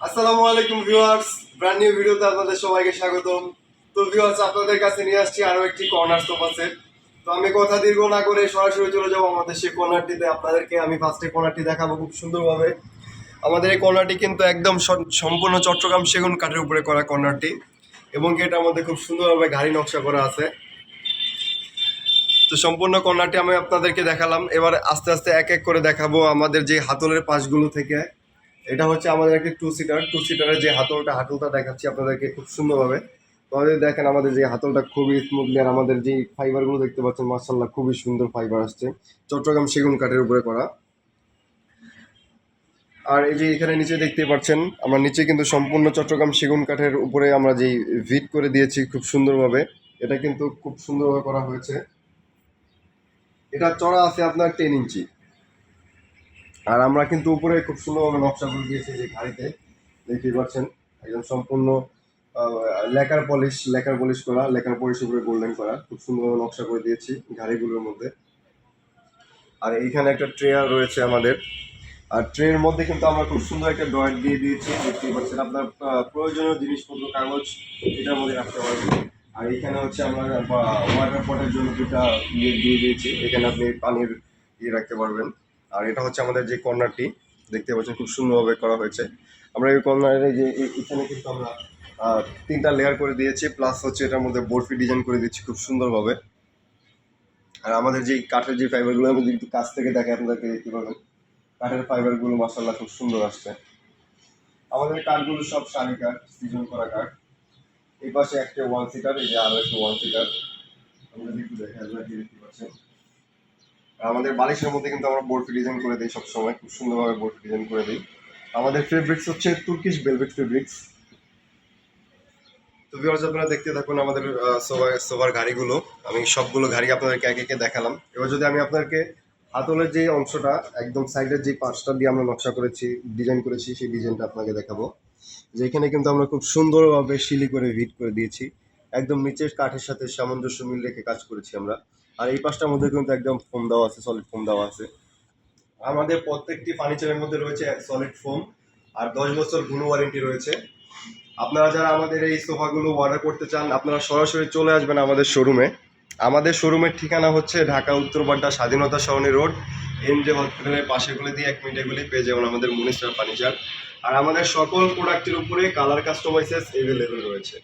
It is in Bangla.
আসসালামু আলাইকুম ভিউয়ার্স ব্র্যান্ড নিউ ভিডিওতে আপনাদের সবাইকে স্বাগতম। তো ভিউয়ার্স, আপনাদের কাছে নিয়ে আসছি আরও একটি কর্নার সোফা তো আমি কথা দীর্ঘ না করে সরাসরি চলে যাব আমাদের সেই কর্নারটিতে আপনাদেরকে আমি ফার্স্টে কর্নারটি দেখাবো খুব সুন্দরভাবে। আমাদের এই কর্নারটি কিন্তু একদম সম্পূর্ণ চট্টগ্রাম সেগুন কাঠের উপরে করা কর্নারটি এবং এটার মধ্যে খুব সুন্দরভাবে গাড়ি নকশা করা আছে। তো সম্পূর্ণ কর্নারটি আমি আপনাদেরকে দেখালাম। এবার আস্তে আস্তে এক এক করে দেখাবো আমাদের যে হাতলের পাশগুলো থেকে। এটা হচ্ছে আমাদের একটি টু সিটার টু সিটারের যে হাতলটা হাতলটা দেখাচ্ছি আপনাদেরকে খুব সুন্দরভাবে। আমাদের দেখেন আমাদের যে হাতলটা খুবই স্মুথলি আর আমাদের যে ফাইবারগুলো দেখতে পাচ্ছেন মার্শাল্লাহ খুবই সুন্দর ফাইবার আসছে। চট্টগ্রাম সেগুন কাঠের উপরে করা। আর এই যে এখানে নিচে দেখতে পাচ্ছেন, আমরা নিচে কিন্তু সম্পূর্ণ চট্টগ্রাম সেগুন কাঠের উপরে আমরা যেই ভিট করে দিয়েছি খুব সুন্দরভাবে, এটা কিন্তু খুব সুন্দরভাবে করা হয়েছে। এটা চড়া আছে আপনার টেন ইঞ্চি। আর আমরা কিন্তু উপরে খুব সুন্দরভাবে নকশা করে দিয়েছি যে গাড়িতে দেখতেই পাচ্ছেন, একদম সম্পূর্ণ লেকার পলিশ লেকার পলিশ করা, লেকার পলিশ উপরে গোল্ডেন করা, খুব সুন্দরভাবে নকশা করে দিয়েছি গাড়িগুলোর মধ্যে। আর এইখানে একটা ট্রে রয়েছে আমাদের। আর ট্রের মধ্যে কিন্তু আমরা খুব সুন্দর একটা ড্রয়ার দিয়ে দিয়েছি, দেখতেই পাচ্ছেন, আপনার প্রয়োজনীয় জিনিসপত্র, কাগজ এটার মধ্যে রাখতে পারবেন আর এখানে হচ্ছে আমরা ওয়াটার পটের জন্য দুটা ইয়ে দিয়ে দিয়েছি, এখানে আপনি পানির ইয়ে রাখতে পারবেন। আর এটা হচ্ছে আমাদের যে কর্নারটি, দেখতে পাচ্ছেন খুব সুন্দরভাবে করা হয়েছে। আমরা এই কর্নারে যে এখানে কিন্তু আমরা তিনটা লেয়ার করে দিয়েছি প্লাস হচ্ছে এটার মধ্যে বরফি ডিজাইন করে দিচ্ছি খুব সুন্দরভাবে। আর আমাদের যে কাঠের যে ফাইবারগুলো আমি যদি কাছ থেকে দেখে আপনাদেরকে দেখতে পাবেন কাঠের ফাইবারগুলো মাসাল্লাহ খুব সুন্দর আসছে। আমাদের কাঠগুলো সব শাড়ি কাঠ সিজন করা কাঠ। এই পাশে একটা ওয়ান সিটার এই যে আরও একটা ওয়ান সিটার আমরা একটু দেখে আপনারা দেখতে পাচ্ছেন? আমাদের বালিশের মধ্যে কিন্তু আমরা বোর্ড ডিজাইন করে দিই সবসময়, খুব সুন্দরভাবে বোর্ড ডিজাইন করে দিই। আমাদের ফেব্রিক্স হচ্ছে তুর্কিশ বেলভেট ফেব্রিক্স তো ভিউয়ার্স আপনারা দেখতে থাকুন আমাদের সোভার সোভার গাড়িগুলো। আমি সবগুলো গাড়ি আপনাদেরকে একে একে দেখালাম। এবার যদি আমি আপনাদেরকে হাতলের যে অংশটা, একদম সাইডের যে পাঁচটা দিয়ে আমরা নকশা করেছি, ডিজাইন করেছি, সেই ডিজাইনটা আপনাকে দেখাবো। যেখানে কিন্তু আমরা খুব সুন্দরভাবে শিলি করে ভিট করে দিয়েছি। একদম নিচের কাঠের সাথে সামঞ্জস্য মিল রেখে কাজ করেছি আমরা। আর এই পাশটার মধ্যে কিন্তু একদম ফোম দেওয়া আছে সলিড ফোম দেওয়া আছে। আমাদের প্রত্যেকটি ফার্নিচারের মধ্যে রয়েছে সলিড ফোম আর দশ বছর গুণ ওয়ারেন্টি রয়েছে। আপনারা যারা আমাদের এই সোফাগুলো অর্ডার করতে চান, আপনারা সরাসরি চলে আসবেন আমাদের শোরুমে আমাদের শোরুমের ঠিকানা হচ্ছে ঢাকা উত্তরবাড্ডা স্বাধীনতা সরণি রোড, এম জে হসপিটালের পাশে গুলি দিয়ে এক মিনিটে গুলি পেয়ে যাবেন আমাদের মুনিস্টার ফার্নিচার আর আমাদের সকল প্রোডাক্টের উপরে কালার কাস্টমাইজেস এভেলেবেল রয়েছে।